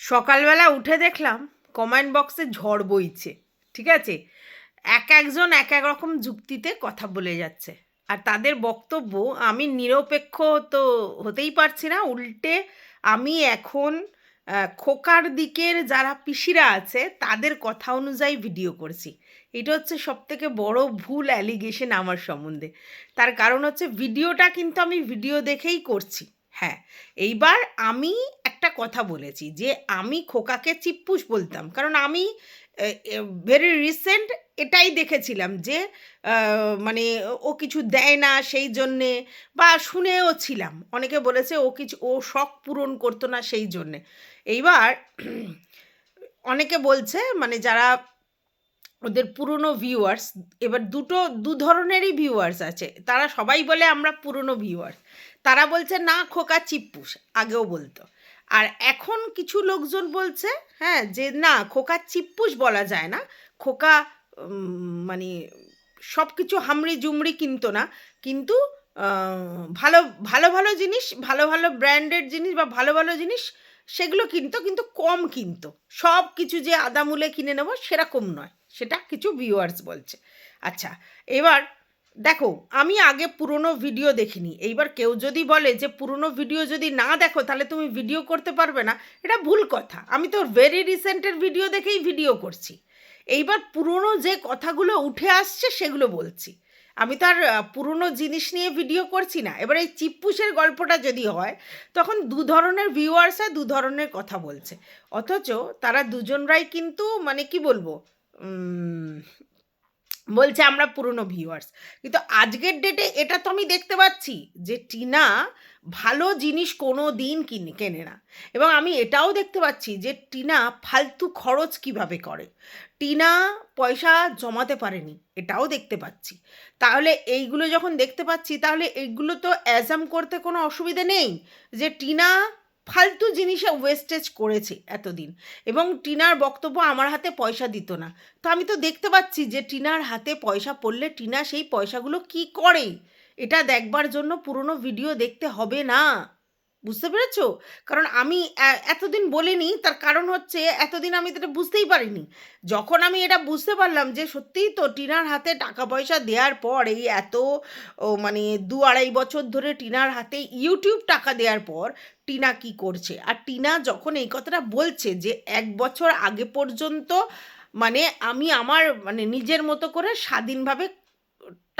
সকালবেলা উঠে দেখলাম কমেন্ট বক্সে ঝড় বইছে, ঠিক আছে? এক একজন এক এক রকম যুক্তিতে কথা বলে যাচ্ছে। আর তাদের বক্তব্য আমি নিরপেক্ষ তো হতেই পারছি না, উল্টে আমি এখন খোকার দিকের যারা পিসিরা আছে তাদের কথা অনুযায়ী ভিডিও করছি। এটা হচ্ছে সব থেকে বড় ভুল অ্যালিগেশন আমার সম্বন্ধে। তার কারণ হচ্ছে ভিডিওটা কিন্তু আমি ভিডিও দেখেই করছি। হ্যাঁ এইবার আমি একটা কথা বলেছি যে আমি খোকাকে চিপ্পুস বলতাম। কারণ আমি ভেরি রিসেন্ট এটাই দেখেছিলাম যে মানে ও কিছু দেয় না সেই জন্যে বা শুনেও ছিলাম। অনেকে বলেছে ও কিছু, ও শখ পূরণ করতো না সেই জন্যে। এইবার অনেকে বলছে মানে যারা ওদের পুরনো ভিউয়ার্স এবার দুটো, দু ধরনেরই ভিউয়ার্স আছে। তারা সবাই বলে আমরা পুরনো ভিউয়ার্স তারা বলছে, না, খোকা, চিপ্পুস। আগেও বলতো। আর এখন কিছু লোকজন বলছে হ্যাঁ যে না, খোকা চিপ্পুস বলা যায় না। খোকা মানে সব কিছু হামড়ি জুমড়ি কিনতো না। কিন্তু ভালো ভালো ভালো জিনিস, ভালো ভালো ব্র্যান্ডেড জিনিস বা ভালো ভালো জিনিস, সেগুলো কিনতো, কিন্তু কম কিনতো। সব কিছু যে আদামুলে কিনে নেব, সেরকম নয়। সেটা কিছু ভিউয়ার্স বলছে। আচ্ছা এবার দেখো, আমি আগে পুরনো ভিডিও দেখিনি। এইবার কেউ যদি বলে যে পুরনো ভিডিও যদি না দেখো, তাহলে তুমি ভিডিও করতে পারবে না। এটা ভুল কথা। আমি তো ভেরি রিসেন্টের ভিডিও দেখেই ভিডিও করছি। এইবার পুরনো যে কথাগুলো উঠে আসছে, সেগুলো বলছি। আমি তো আর পুরনো জিনিস নিয়ে ভিডিও করছি না। এবার এই চিপ্পুসের গল্পটা যদি হয়, তখন দু ধরনের ভিউয়ার্স হয় দু ধরনের কথা বলছে। অথচ তারা দুজনরাই কিন্তু মানে কি বলব বলছে আমরা পুরনো ভিউয়ার্স কিন্তু আজকের ডেটে এটা তো আমি দেখতে পাচ্ছি যে টিনা ভালো জিনিস কোনো দিন কিনে, কেনে না। এবং আমি এটাও দেখতে পাচ্ছি যে টিনা ফালতু খরচ কীভাবে করে। টিনা পয়সা জমাতে পারেনি, এটাও দেখতে পাচ্ছি। তাহলে এইগুলো যখন দেখতে পাচ্ছি, তাহলে এইগুলো তো অ্যাজাম করতে কোনো অসুবিধে নেই যে টিনা ফালতু জিনিসে ওয়েস্টেজ করেছে এতদিন। এবং টিনার বক্তব্য আমার হাতে পয়সা দিত না। তো আমি তো দেখতে পাচ্ছি যে টিনার হাতে পয়সা পড়লে টিনা সেই পয়সাগুলো কি করে? এটা দেখবার জন্য পুরনো ভিডিও দেখতে হবে না। বুঝতে পেরেছ? কারণ আমি এতদিন বলিনি, তার কারণ হচ্ছে এতদিন আমি এটা বুঝতেই পারিনি। যখন আমি এটা বুঝতে পারলাম যে সত্যিই তো টিনার হাতে টাকা পয়সা দেওয়ার পর, এই এত মানে দু আড়াই বছর ধরে টিনার হাতে ইউটিউব টাকা দেওয়ার পর, টিনা কি করছে? আর টিনা যখন এই কথাটা বলছে যে এক বছর আগে পর্যন্ত মানে আমি আমার মানে নিজের মতো করে স্বাধীনভাবে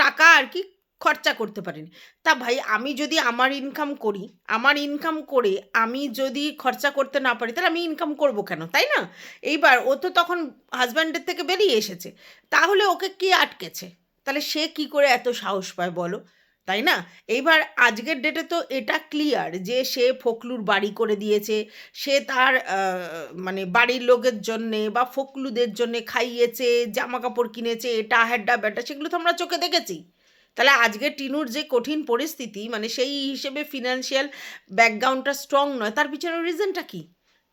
টাকা আর কি খরচা করতে পারিনি। তা ভাই, আমি যদি আমার ইনকাম করি, আমার ইনকাম করে আমি যদি খরচা করতে না পারি, তাহলে আমি ইনকাম করব কেন? তাই না? এইবার ও তো তখন হাজব্যান্ডের থেকে বেরিয়ে এসেছে। তাহলে ওকে কি আটকেছে? তাহলে সে কি করে এত সাহস পায় বলো? তাই না? এইবার আজকের ডেটে তো এটা ক্লিয়ার যে সে ফকলুর বাড়ি করে দিয়েছে, সে তার মানে বাড়ির লোকের জন্যে বা ফকলুদের জন্যে খাইয়েছে জামা কাপড় কিনেছে, এটা হ্যাড্ডা ব্যাড্ডা সেগুলো তো আমরা চোখে দেখেছি। তাহলে আজকে টিনুর যে কঠিন পরিস্থিতি মানে সেই হিসেবে ফিনান্সিয়াল ব্যাকগ্রাউন্ডটা স্ট্রং নয়, তার পিছনে রিজনটা কি?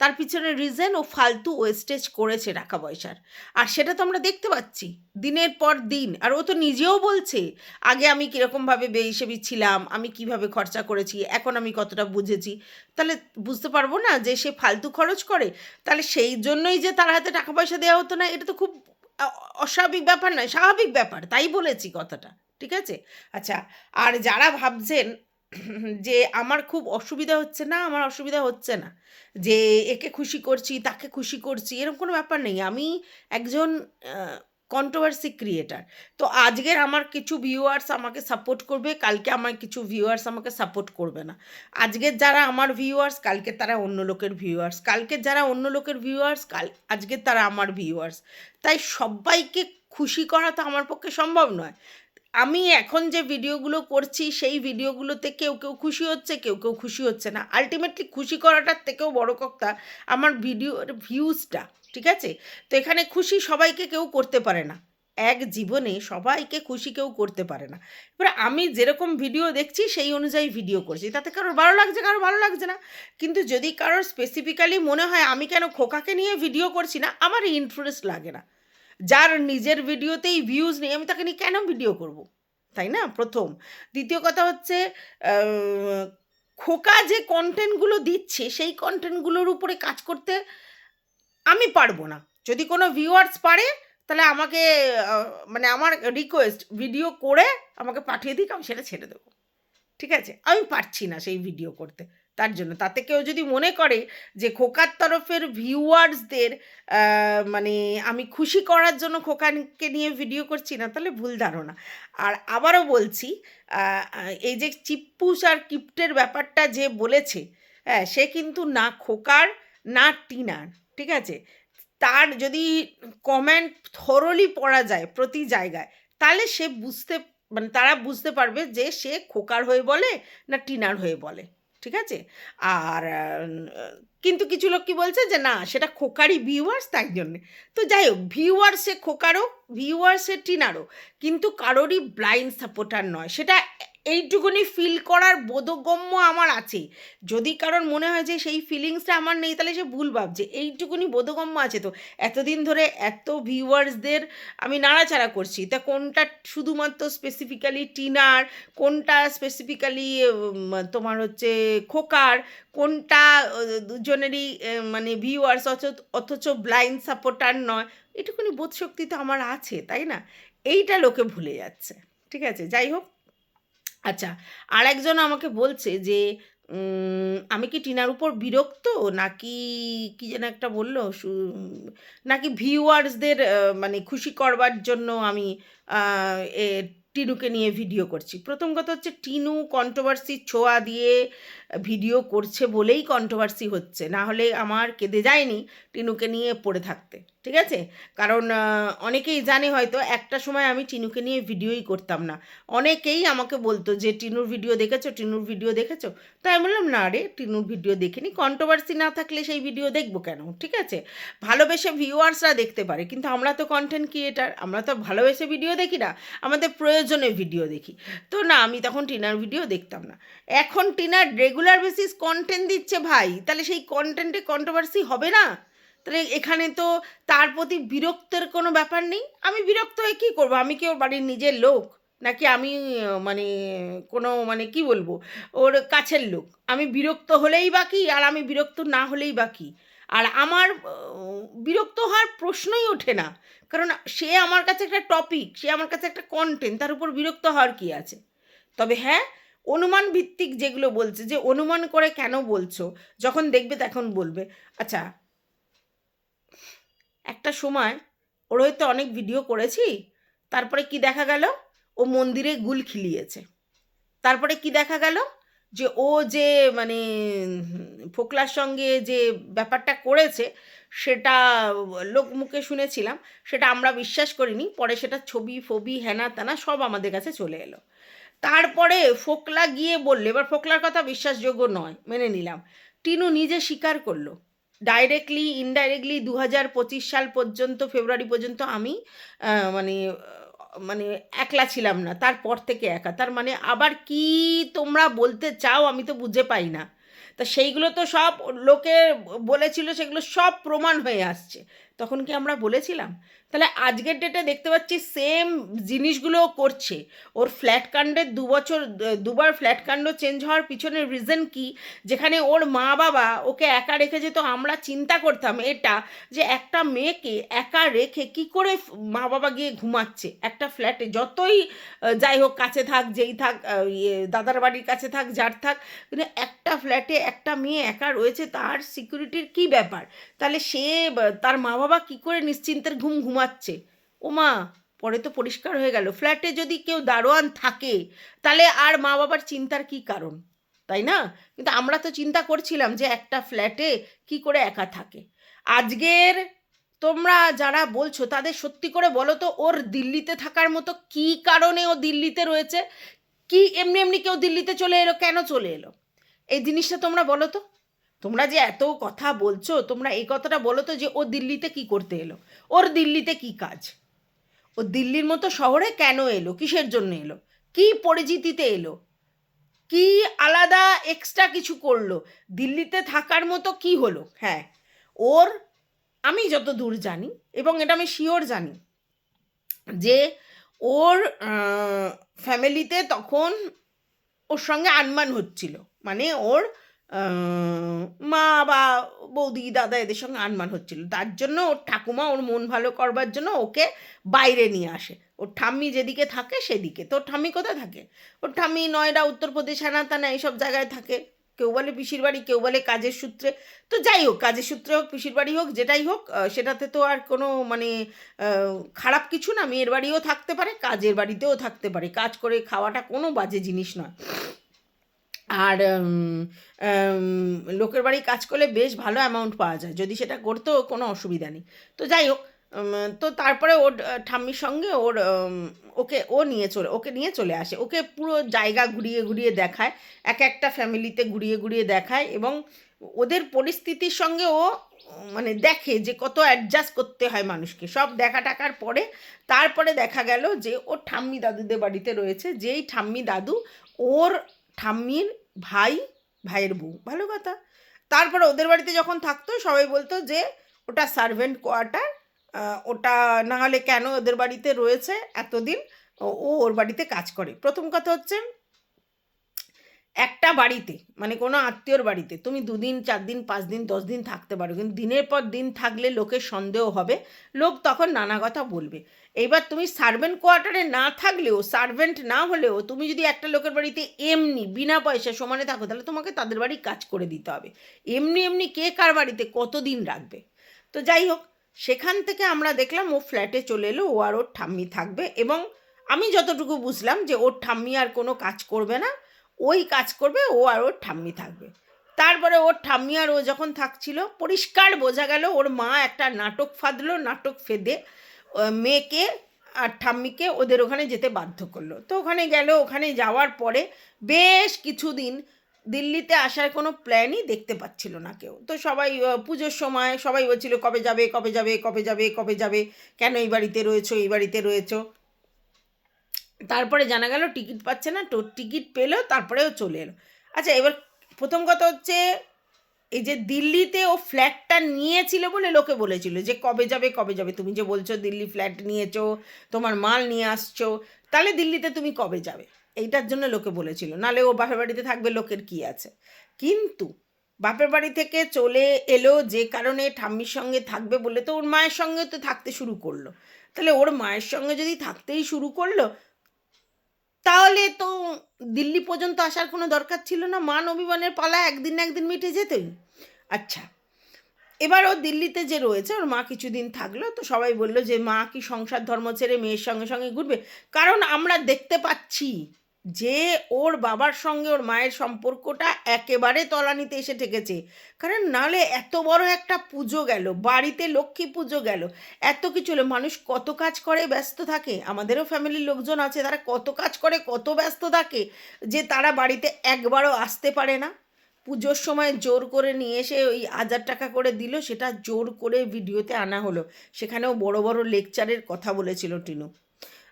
তার পিছনে রিজন ও ফালতু ওয়েস্টেজ করেছে টাকা পয়সার। আর সেটা তো আমরা দেখতে পাচ্ছি, দিনের পর দিন। আর ও তো নিজেও বলছে, আগে আমি কীরকমভাবে বেহিসেবি ছিলাম, আমি কীভাবে খরচা করেছি, এখন আমি কতটা বুঝেছি? তাহলে বুঝতে পারব না যে সে ফালতু খরচ করে, তাহলে সেই জন্যই যে তার হাতে টাকা পয়সা দেওয়া হতো না, এটা তো খুব অস্বাভাবিক ব্যাপার নয়, স্বাভাবিক ব্যাপার, তাই বলেছি কথাটা। ঠিক আছে? আচ্ছা আর যারা ভাবছেন যে আমার খুব অসুবিধা হচ্ছে না, আমার অসুবিধা হচ্ছে না, যে একে খুশি করছি, তাকে খুশি করছি, এরকম কোনো ব্যাপার নেই। আমি একজন কন্ট্রোভার্সি ক্রিয়েটার তো আজকের আমার কিছু ভিউয়ার্স আমাকে সাপোর্ট করবে, কালকে আমার কিছু ভিউয়ার্স আমাকে সাপোর্ট করবে না। আজকের যারা আমার ভিউয়ার্স কালকে তারা অন্য লোকের ভিউয়ার্স কালকে যারা অন্য লোকের ভিউয়ার্স কাল আজকের তারা আমার ভিউয়ার্স তাই সবাইকে খুশি করা তো আমার পক্ষে সম্ভব নয়। আমি এখন যে ভিডিওগুলো করছি, সেই ভিডিওগুলোতে কেউ কেউ খুশি হচ্ছে, কেউ কেউ খুশি হচ্ছে না। আলটিমেটলি খুশি করাটার থেকেও বড় কথা আমার ভিডিওর ভিউজটা ঠিক আছে? তো এখানে খুশি সবাইকে কেউ করতে পারে না। এক জীবনে সবাইকে খুশি কেউ করতে পারে না। এবার আমি যেরকম ভিডিও দেখছি, সেই অনুযায়ী ভিডিও করছি। তাতে কারোর ভালো লাগছে, কারোর ভালো লাগছে না। কিন্তু যদি কারোর স্পেসিফিক্যালি মনে হয় আমি কেন খোকাকে নিয়ে ভিডিও করছি না, আমার ইন্টারেস্ট লাগে না। যার নিজের ভিডিওতেই ভিউজ নেই, আমি তাকে নিয়ে কেন ভিডিও করব? তাই না? প্রথম। দ্বিতীয় কথা হচ্ছে খোকা যে কন্টেন্টগুলো দিচ্ছে, সেই কন্টেন্টগুলোর উপরে কাজ করতে আমি পারব না। যদি কোনো ভিউয়ার্স পারে, তাহলে আমাকে মানে আমার রিকোয়েস্ট ভিডিও করে আমাকে পাঠিয়ে দিক, আমি সেটা ছেড়ে দেবো। ঠিক আছে? আমি পারছি না সেই ভিডিও করতে। তার জন্য। তাতে কেউ যদি মনে করে যে খোকার তরফের ভিউয়ার্সদের মানে আমি খুশি করার জন্য খোকাকে নিয়ে ভিডিও করছি না, তাহলে ভুল ধারণা। আর আবারও বলছি এই যে চিপ্পুস আর কিপ্টের ব্যাপারটা যে বলেছে হ্যাঁ সে কিন্তু না খোকার, না টিনার, ঠিক আছে? তার যদি কমেন্ট থরলি পড়া যায় প্রতি জায়গায়, তাহলে সে বুঝতে মানে তারা বুঝতে পারবে যে সে খোকার হয়ে বলে না টিনার হয়ে বলে। ঠিক আছে? আর কিন্তু কিছু লোক কি বলছে যে, না, সেটা খোকারি ভিউয়ার্স তাই জন্যে। তো যাই হোক ভিউয়ার্সে খোকারও ভিউয়ার্সে টিনারও, কিন্তু কারোরই ব্লাইন্ড সাপোর্টার নয়। সেটা এইটুকুনি ফিল করার বোধগম্য আমার আছে। যদি কারোর মনে হয় যে সেই ফিলিংসটা আমার নেই, তাহলে সে ভুল ভাবছে। এইটুকুনি বোধগম্য আছে তো। এতদিন ধরে এত ভিউয়ার্সদের আমি নাড়াচাড়া করছি। তা কোনটা শুধুমাত্র স্পেসিফিক্যালি টিনার, কোনটা স্পেসিফিক্যালি তোমার হচ্ছে খোকার, কোনটা দুজনেরই মানে ভিউয়ার্স অথচ ব্লাইন্ড সাপোর্টার নয়। এটুকুনি বোধশক্তি তো আমার আছে, তাই না? এইটা লোকে ভুলে যাচ্ছে। ঠিক আছে? যাই হোক। আচ্ছা আর একজন আমাকে বলছে যে আমি কি টিনার উপর বিরক্ত? নাকি কি যেন একটা বলল নাকি ভিউয়ার্সদের মানে খুশি করবার জন্য আমি টিনুকে নিয়ে ভিডিও করছি? প্রথম কথা হচ্ছে, টিনু কন্ট্রোভার্সি ছোঁয়া দিয়ে ভিডিও করছে বলেই কন্ট্রোভার্সি হচ্ছে। না হলে আমার কেঁদে যায়নি টিনুকে নিয়ে পড়ে থাকতে, ঠিক আছে? কারণ অনেকেই জানে হয়তো একটা সময় আমি টিনুকে নিয়ে ভিডিওই করতাম না। অনেকেই আমাকে বলতো যে, টিনুর ভিডিও দেখেছ? টিনুর ভিডিও দেখেছ? তাই আমি বললাম, না রে, টিনুর ভিডিও দেখিনি। কন্ট্রোভার্সি না থাকলে সেই ভিডিও দেখব কেন? ঠিক আছে? ভালোবেসে ভিউয়ার্সরা দেখতে পারে, কিন্তু আমরা তো কন্টেন্ট ক্রিয়েটার আমরা তো ভালোবেসে ভিডিও দেখি না, আমাদের প্রয়োজনে ভিডিও দেখি। তো না, আমি তখন টিনার ভিডিও দেখতাম না। এখন টিনার রেগুলার বেসিস কন্টেন্ট দিচ্ছে ভাই। তাহলে সেই কন্টেন্টে কন্ট্রোভার্সি হবে না? তাহলে এখানে তো তার প্রতি বিরক্তের কোনো ব্যাপার নেই। আমি বিরক্ত হয়ে কী করব? আমি কি ওর বাড়ির নিজের লোক? নাকি আমি মানে কোনো মানে কি বলব? ওর কাছের লোক। আমি বিরক্ত হলেই বাকি আর আমি বিরক্ত না হলেই বাকি আর আমার বিরক্ত হওয়ার প্রশ্নই ওঠে না। কারণ সে আমার কাছে একটা টপিক সে আমার কাছে একটা কন্টেন্ট তার উপর বিরক্ত হওয়ার কি আছে? তবে হ্যাঁ অনুমান ভিত্তিক যেগুলো বলছে, যে অনুমান করে কেন বলছো, যখন দেখবে তখন বলবে। আচ্ছা একটা সময় ওর হয়তো অনেক ভিডিও করেছি, তারপরে কি দেখা গেল? ও মন্দিরে গুল খিলিয়েছে। তারপরে কি দেখা গেল? যে ও যে মানে ফোকলার সঙ্গে যে ব্যাপারটা করেছে, সেটা লোক মুখে শুনেছিলাম, সেটা আমরা বিশ্বাস করিনি, পরে সেটা ছবি ফবি হেনা তেনা সব আমাদের কাছে চলে এলো। তারপরে ফোকলা গিয়ে বললে, এবার ফোকলার কথা বিশ্বাসযোগ্য নয়, মেনে নিলাম। টিনু নিজে স্বীকার করল ডাইরেক্টলি ইনডাইরেক্টলি দু হাজার পঁচিশ সাল পর্যন্ত, ফেব্রুয়ারি পর্যন্ত আমি মানে মানে একলা ছিলাম না, তারপর থেকে একা। তার মানে আবার কি তোমরা বলতে চাও আমি তো বুঝে পাই না। তা সেইগুলো তো সব লোকে বলেছিল, সেগুলো সব প্রমাণ হয়ে আসছে। তখন কি আমরা বলেছিলাম? তাহলে আজকের ডেটে দেখতে পাচ্ছি সেম জিনিসগুলোও করছে। ওর ফ্ল্যাট কাণ্ডের দু বছর, দুবার ফ্ল্যাট কাণ্ড চেঞ্জ হওয়ার পিছনের রিজন কি? যেখানে ওর মা বাবা ওকে একা রেখে যেত, আমরা চিন্তা করতাম এটা যে একটা মেয়েকে একা রেখে কি করে মা বাবা গিয়ে ঘুমাচ্ছে একটা ফ্ল্যাটে যতই যাই হোক কাছে থাক, যেই থাক ইয়ে দাদার বাড়ির কাছে থাক, যার থাক, কিন্তু একটা ফ্ল্যাটে একটা মেয়ে একা রয়েছে, তার সিকিউরিটির কি ব্যাপার? তাহলে সে তার মা বাবা কি করে নিশ্চিন্তের ঘুম ঘুমাচ্ছে। ও মা পরে তো পরিষ্কার হয়ে গেল। ফ্ল্যাটে যদি কেউ দারোয়ান থাকে, তাহলে আর মা বাবার চিন্তার কি কারণ? তাই না? কিন্তু আমরা তো চিন্তা করছিলাম যে একটা ফ্ল্যাটে কি করে একা থাকে। আজকের তোমরা যারা বলছো, তাদের সত্যি করে বলো তো, ওর দিল্লিতে থাকার মতো কি কারণে ও দিল্লিতে রয়েছে? কি এমনি এমনি কেউ দিল্লিতে চলে এলো? কেন চলে এলো? এই জিনিসটা তোমরা বলো তো। তোমরা যে এত কথা বলছো, তোমরা এই কথাটা বলো তো যে ও দিল্লিতে কি করতে এলো? ওর দিল্লিতে কি কাজ? ও দিল্লির মতো শহরে কেন এলো? কিসের জন্য এলো? কি পরিচিতিতে এলো? কি আলাদা এক্সট্রা কিছু করল? দিল্লিতে থাকার মতো কি হলো? হ্যাঁ ওর আমি যত দূর জানি এবং এটা আমি শিওর জানি যে ওর ফ্যামিলিতে তখন ওর সঙ্গে আনমান হচ্ছিল। মানে ওর মা বা বৌদি দাদা এদের সঙ্গে আনমান হচ্ছিল। তার জন্য ওর ঠাকুমা ওর মন ভালো করবার জন্য ওকে বাইরে নিয়ে আসে। ওর ঠাম্মি যেদিকে থাকে সেদিকে। তো ওর ঠাম্মি কোথায় থাকে? ওর ঠাম্মি নয়ডা, উত্তরপ্রদেশ হানাতানা এইসব জায়গায় থাকে। কেউ বলে পিসির বাড়ি, কেউ বলে কাজের সূত্রে। তো যাই হোক, কাজের সূত্রে হোক, পিসির বাড়ি হোক, যেটাই হোক সেটাতে তো আর কোনো মানে খারাপ কিছু না। মেয়ের বাড়িও থাকতে পারে, কাজের বাড়িতেও থাকতে পারে। কাজ করে খাওয়াটা কোনো বাজে জিনিস নয়। আর লোকের বাড়ি কাজ করলে বেশ ভালো অ্যামাউন্ট পাওয়া যায়। যদি সেটা করতো কোনো অসুবিধা নেই। তো যাই হোক তো তারপরে ওর ঠাম্মির সঙ্গে ওর ওকে, ও নিয়ে চলে, ওকে নিয়ে চলে আসে। ওকে পুরো জায়গা ঘুরিয়ে ঘুরিয়ে দেখায়, এক একটা ফ্যামিলিতে ঘুরিয়ে ঘুরিয়ে দেখায় এবং ওদের পরিস্থিতির সঙ্গে ও মানে দেখে যে কত অ্যাডজাস্ট করতে হয় মানুষকে। সব দেখা টাকার পরে তারপরে দেখা গেল যে ওর ঠাম্মি দাদুদের বাড়িতে রয়েছে। যেই ঠাম্মি দাদু ওর ঠাম্মির ভাই, ভাইয়ের বউ। ভালো কথা। তারপরে ওদের বাড়িতে যখন থাকতো, সবাই বলতো যে, ওটা সার্ভেন্ট কোয়ার্টার ওটা না হলে কেন ওদের বাড়িতে রয়েছে এতদিন? ও ওর বাড়িতে কাজ করে। প্রথম কথা হচ্ছে একটা বাড়িতে মানে কোনো আত্মীয়র বাড়িতে, তুমি দুদিন চার দিন পাঁচ দিন দশ দিন থাকতে পারো। কিন্তু দিনের পর দিন থাকলে লোকের সন্দেহ হবে, লোক তখন নানা কথা বলবে। এইবার তুমি সার্ভেন্ট কোয়ার্টারে না থাকলেও সার্ভেন্ট না হলেও, তুমি যদি একটা লোকের বাড়িতে এমনি, বিনা পয়সা সমানে থাকো, তাহলে তোমাকে তাদের বাড়ি কাজ করে দিতে হবে। এমনি এমনি কে কার বাড়িতে কতদিন রাখবে? তো যাই হোক, সেখান থেকে আমরা দেখলাম ও ফ্ল্যাটে চলে এলো, ও আর ওর ঠাম্মি থাকবে এবং আমি যতটুকু বুঝলাম যে ওর ঠাম্মি আর কোনো কাজ করবে না। ওই কাজ করবে, ও আর ওর ঠাম্মি থাকবে। তারপরে ওর ঠাম্মি আর ও যখন থাকছিল, পরিষ্কার বোঝা গেল ওর মা একটা নাটক ফাঁদলো, নাটক ফেদে মেয়েকে আর ঠাম্মিকে ওদের ওখানে যেতে বাধ্য করল। তো ওখানে গেল, ওখানে যাওয়ার পরে বেশ কিছুদিন দিল্লিতে আসার কোনো প্ল্যানই দেখতে পাচ্ছিল না কেউ। তো সবাই পুজোর সময় সবাই বলছিল, কবে যাবে কবে যাবে কবে যাবে কবে যাবে? কেন এই বাড়িতে রয়েছো, এই বাড়িতে রয়েছো? তারপরে জানা গেল টিকিট পাচ্ছে না, তো টিকিট পেল, তারপরেও চলে এলো। আচ্ছা এবার প্রথম কথা হচ্ছে, এই যে দিল্লিতে ও ফ্ল্যাটটা নিয়েছিল বলে লোকে বলেছিল যে কবে যাবে কবে যাবে? তুমি যে বলছো দিল্লি ফ্ল্যাট নিয়েছো, তোমার মাল নিয়ে আসছো, তাহলে দিল্লিতে তুমি কবে যাবে? এইটার জন্য লোকে বলেছিল। নালে ও বাপের বাড়িতে থাকবে, লোকের কি আছে? কিন্তু বাপের বাড়ি থেকে চলে এলো যে কারণে ঠাম্মির সঙ্গে থাকবে বলে তো ওর মায়ের সঙ্গে তো থাকতে শুরু করল। তাহলে ওর মায়ের সঙ্গে যদি থাকতেই শুরু করল তাহলে তো দিল্লি পর্যন্ত আসার কোনো দরকার ছিল না। মান অভিমানের পালা একদিন না একদিন মিটে যেতই। আচ্ছা এবার ও দিল্লিতে যে রয়েছে, ওর মা কিছুদিন থাকল, তো সবাই বলল যে, মা কি সংসার ধর্ম ছেড়ে মেয়ের সঙ্গে সঙ্গে ঘুরবে? কারণ আমরা দেখতে পাচ্ছি যে ওর বাবার সঙ্গে ওর মায়ের সম্পর্কটা একেবারে তলানিতে এসে ঠেকেছে। কারণ নালে এত বড় একটা পুজো গেল, বাড়িতে লক্ষ্মী পুজো গেল, এত কিছু হলো। মানুষ কত কাজ করে, ব্যস্ত থাকে। আমাদেরও ফ্যামিলির লোকজন আছে, তারা কত কাজ করে, কত ব্যস্ত থাকে যে তারা বাড়িতে একবারও আসতে পারে না। পুজোর সময় জোর করে নিয়ে এসে ওই হাজার টাকা করে দিল, সেটা জোর করে ভিডিওতে আনা হলো। সেখানেও বড় বড় লেকচারের কথা বলেছিল টিনু।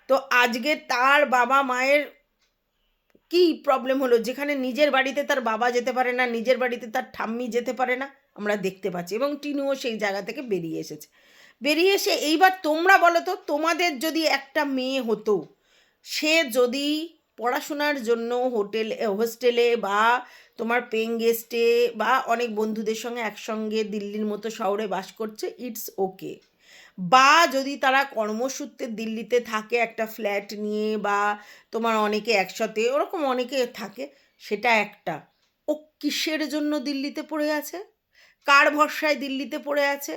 তো আজকে তার বাবা মায়ের কি প্রবলেম হলো? যেখানে নিজের বাড়িতে তার বাবা যেতে পারে না, নিজের বাড়িতে তার ঠাম্মি যেতে পারে না, আমরা দেখতে পাচ্ছি এবং টিনুও সেই জায়গা থেকে বেরিয়ে এসেছে। বেরিয়ে এসে এইবার তোমরা বলো তো, তোমাদের যদি একটা মেয়ে হতো, সে যদি পড়াশোনার জন্য হোটেল, হোস্টেলে বা তোমার পেইং গেস্টে বা অনেক বন্ধুদের সঙ্গে একসঙ্গে দিল্লির মতো শহরে বাস করছে ইটস ওকে বা যদি তারা কর্মসূত্রে দিল্লিতে থাকে একটা ফ্ল্যাট নিয়ে বা তোমার অনেকে একসাথে, ওরকম অনেকে থাকে, সেটা একটা। ও কিসের জন্য দিল্লিতে পড়ে আছে? কার ভরসায় দিল্লিতে পড়ে আছে?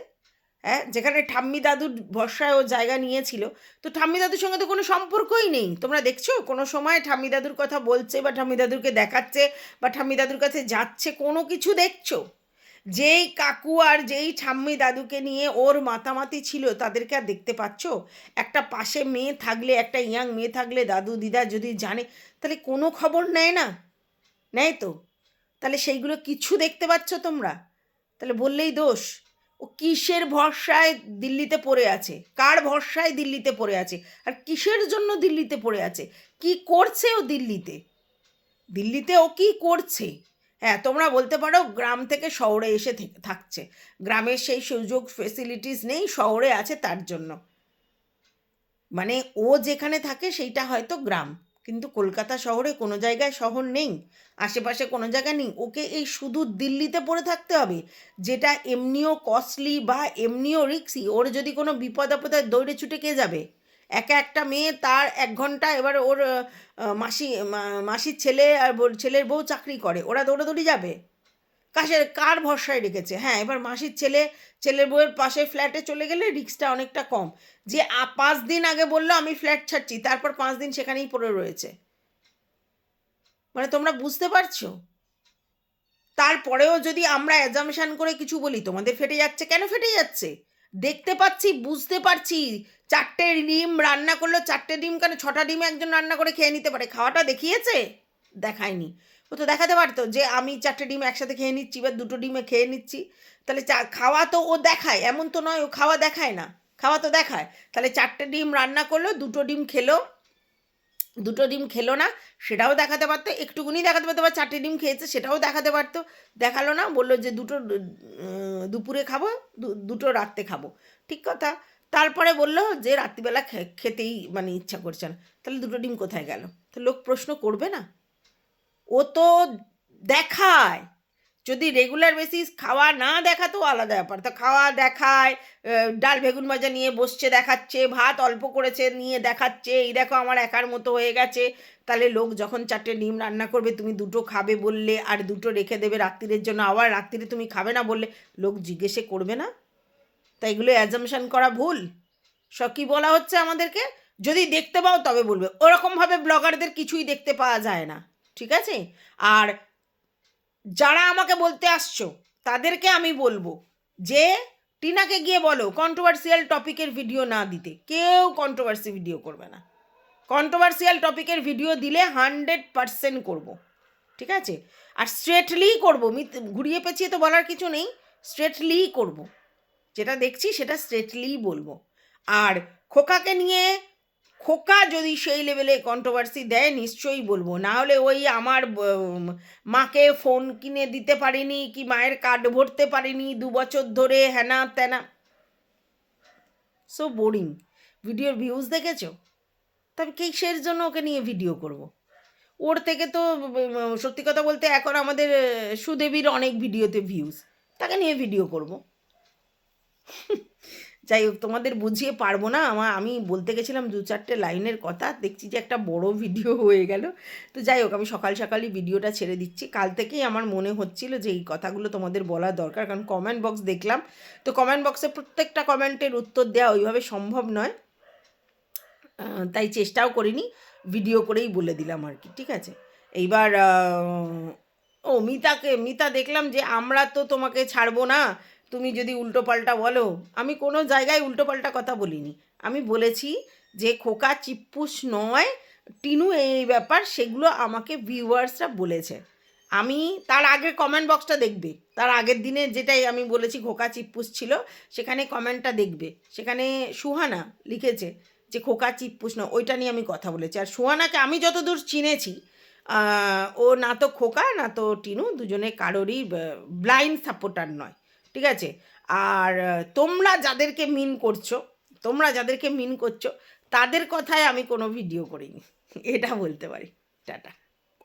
হ্যাঁ যেখানে ঠাম্মি দাদুর ভরসায় ও জায়গা নিয়েছিল, তো ঠাম্মি দাদুর সঙ্গে তো কোনো সম্পর্কই নেই। তোমরা দেখছ? কোনো সময় ঠাম্মি দাদুর কথা বলছে বা ঠাম্মি দাদুরকে দেখাচ্ছে বা ঠাম্মি দাদুর কাছে যাচ্ছে, কোনো কিছু দেখছ। যেই কাকু আর যেই ঠাম্মি দাদুকে নিয়ে ওর মাতামাতি ছিল, তাদেরকে আর দেখতে পাচ্ছ? একটা পাশে মেয়ে থাকলে, একটা ইয়াং মেয়ে থাকলে দাদু দিদা যদি জানে, তাহলে কোনো খবর নেয় না? নেয় তো। তাহলে সেইগুলো কিছু দেখতে পাচ্ছ তোমরা? তাহলে বললেই দোষ। ও কিসের ভরসায় দিল্লিতে পড়ে আছে? কার ভরসায় দিল্লিতে পড়ে আছে? আর কিসের জন্য দিল্লিতে পড়ে আছে? কি করছে ও দিল্লিতে? দিল্লিতে ও কি করছে? হ্যাঁ তোমরা বলতে পারো গ্রাম থেকে শহরে এসে থেকে- থাকছে। গ্রামের সেই সুযোগ ফেসিলিটিস নেই, শহরে আছে তার জন্য। মানে ও যেখানে থাকে সেইটা হয়তো গ্রাম। কিন্তু কলকাতা শহরে কোনো জায়গায় শহর নেই, আশেপাশে কোনো জায়গা নেই। ওকে এই শুধু দিল্লিতে পড়ে থাকতে হবে, যেটা এমনিও কস্টলি বা এমনিও রিক্সি ওর যদি কোনো বিপদ আপদে দৌড়ে ছুটে কে যাবে? একা একটা মেয়ে, তার এক ঘণ্টা এবার ওর মাসি মাসির ছেলে আর ছেলের বউ চাকরি করে। ওরা দৌড়াদৌড়ি যাবে? কাশের কার ভরসায় রেখেছে? হ্যাঁ এবার মাসির ছেলে, ছেলের বউয়ের পাশে ফ্ল্যাটে চলে গেলে রিক্সটা অনেকটা কম। যে পাঁচ দিন আগে বলল, আমি ফ্ল্যাট ছাড়ছি তারপর পাঁচ দিন সেখানেই পড়ে রয়েছে। মানে তোমরা বুঝতে পারছ? তারপরেও যদি আমরা অ্যাজামশান করে কিছু বলি, তোমাদের ফেটে যাচ্ছে? কেন ফেটে যাচ্ছে? দেখতে পাচ্ছি, বুঝতে পারছি। চারটে ডিম রান্না করল, চারটে ডিম কেন? ছটা ডিম একজন রান্না করে খেয়ে নিতে পারে। খাওয়াটা দেখিয়েছে? দেখায়নি। ও তো দেখাতে পারতো যে আমি চারটে ডিম একসাথে খেয়ে নিচ্ছি বা দুটো ডিমে খেয়ে নিচ্ছি। তাহলে চা, খাওয়া তো ও দেখায়। এমন তো নয়, ও খাওয়া দেখায় না। খাওয়া তো দেখায়। তাহলে চারটে ডিম রান্না করল, দুটো ডিম খেলো দুটো ডিম খেলো না, সেটাও দেখাতে পারতো, একটুকুনি দেখাতে পারতো বা চারটে ডিম খেয়েছে, সেটাও দেখাতে পারতো। দেখাল না, বলল যে দুটো দুপুরে খাব দুটো রাত্রে খাব। ঠিক কথা। তারপরে বলল যে রাত্রিবেলা খেতেই মানে ইচ্ছা করছে না। তাহলে দুটো ডিম কোথায় গেল? তো লোক প্রশ্ন করবে না? ও তো দেখায়। যদি রেগুলার বেসিস খাওয়া না দেখা তো আলাদা ব্যাপার। তো খাওয়া দেখায় ডাল বেগুন ভাজা নিয়ে বসছে, দেখাচ্ছে, ভাত অল্প করেছে, নিয়ে দেখাচ্ছে, এই দেখো আমার একার মতো হয়ে গেছে। তাহলে লোক যখন চারটে ডিম রান্না করবে, তুমি দুটো খাবে বললে, আর দুটো রেখে দেবে রাত্রিরের জন্য, আবার রাত্রিরে তুমি খাবে না বললে, লোক জিজ্ঞেসে করবে না? তাই এগুলো অ্যাজামশন করা ভুল? সব কী বলা হচ্ছে আমাদেরকে? যদি দেখতে পাও তবে বলবে। ওরকমভাবে ব্লগারদের কিছুই দেখতে পাওয়া যায় না। ঠিক আছে? আর যারা আমাকে বলতে আসছো, তাদেরকে আমি বলব যে টিনাকে গিয়ে বলো কন্ট্রোভার্সিয়াল টপিকের ভিডিও না দিতে। কেউ কন্ট্রোভার্সি ভিডিও করবে না। কন্ট্রোভার্সিয়াল টপিকের ভিডিও দিলে হান্ড্রেড পারসেন্ট করব। ঠিক আছে? আর স্ট্রেটলি করব। ঘুরিয়ে পেঁচিয়ে তো বলার কিছু নেই। স্ট্রেটলি করব। যেটা দেখছি সেটা স্ট্রেটলি বলব। আর খোকাকে নিয়ে খোকা যদি সেই লেভেলে কন্ট্রোভার্সি দেয়, নিশ্চয়ই বলব। না হলে ওই আমার মাকে ফোন কিনে দিতে পারিনি, কি মায়ের কার্ড ভরতে পারিনি, দু বছর ধরে হ্যানা ত্যানা সো বোরিং ভিডিওর ভিউজ দেখেছ? তবে কিসের জন্য ওকে নিয়ে ভিডিও করব। ওর থেকে তো সত্যি কথা বলতে এখন আমাদের সুদেবীর অনেক ভিডিওতে ভিউজ তাকে নিয়ে ভিডিও করব। যাই হোক, তোমাদের বুঝিয়ে পারব না। আমার, আমি বলতে গেছিলাম দু চারটে লাইনের কথা, দেখছি যে একটা বড় ভিডিও হয়ে গেল। তো যাই হোক, আমি সকাল সকালই ভিডিওটা ছেড়ে দিচ্ছি। কাল থেকেই আমার মনে হচ্ছিল যে এই কথাগুলো তোমাদের বলা দরকার, কারণ কমেন্ট বক্স দেখলাম। তো কমেন্ট বক্সে প্রত্যেকটা কমেন্টের উত্তর দেওয়া ওইভাবে সম্ভব নয়। তাই চেষ্টাও করিনি ভিডিও করেই বলে দিলাম আর কি, ঠিক আছে? এইবার ও মিতাকে, মিতা দেখলাম যে আমরা তো তোমাকে ছাড়বো না। তুমি যদি উল্টোপাল্টা বলো, আমি কোনো জায়গায় উল্টোপাল্টা কথা বলিনি। আমি বলেছি যে খোকা চিপ্পুস নয়, টিনু এই ব্যাপার সেগুলো আমাকে ভিউয়ার্সরা বলেছে। আমি তার আগে কমেন্ট বক্সটা দেখবে। তার আগের দিনে যেটাই আমি বলেছি খোকা চিপ্পুস ছিল, সেখানে কমেন্টটা দেখবে। সেখানে সুহানা লিখেছে যে খোকা চিপ্পুস না ওইটা নিয়ে আমি কথা বলেছি। আর সুহানাকে আমি যতদূর চিনেছি ও না তো খোকা, না তো টিনু, দুজনে কারোরই ব্লাইন্ড সাপোর্টার নয়। ঠিক আছে? আর তোমরা যাদেরকে মিন করছ, তোমরা যাদেরকে মিন করছ, তাদের কথায় আমি কোনো ভিডিও করিনি। এটা বলতে পারি। টাটা।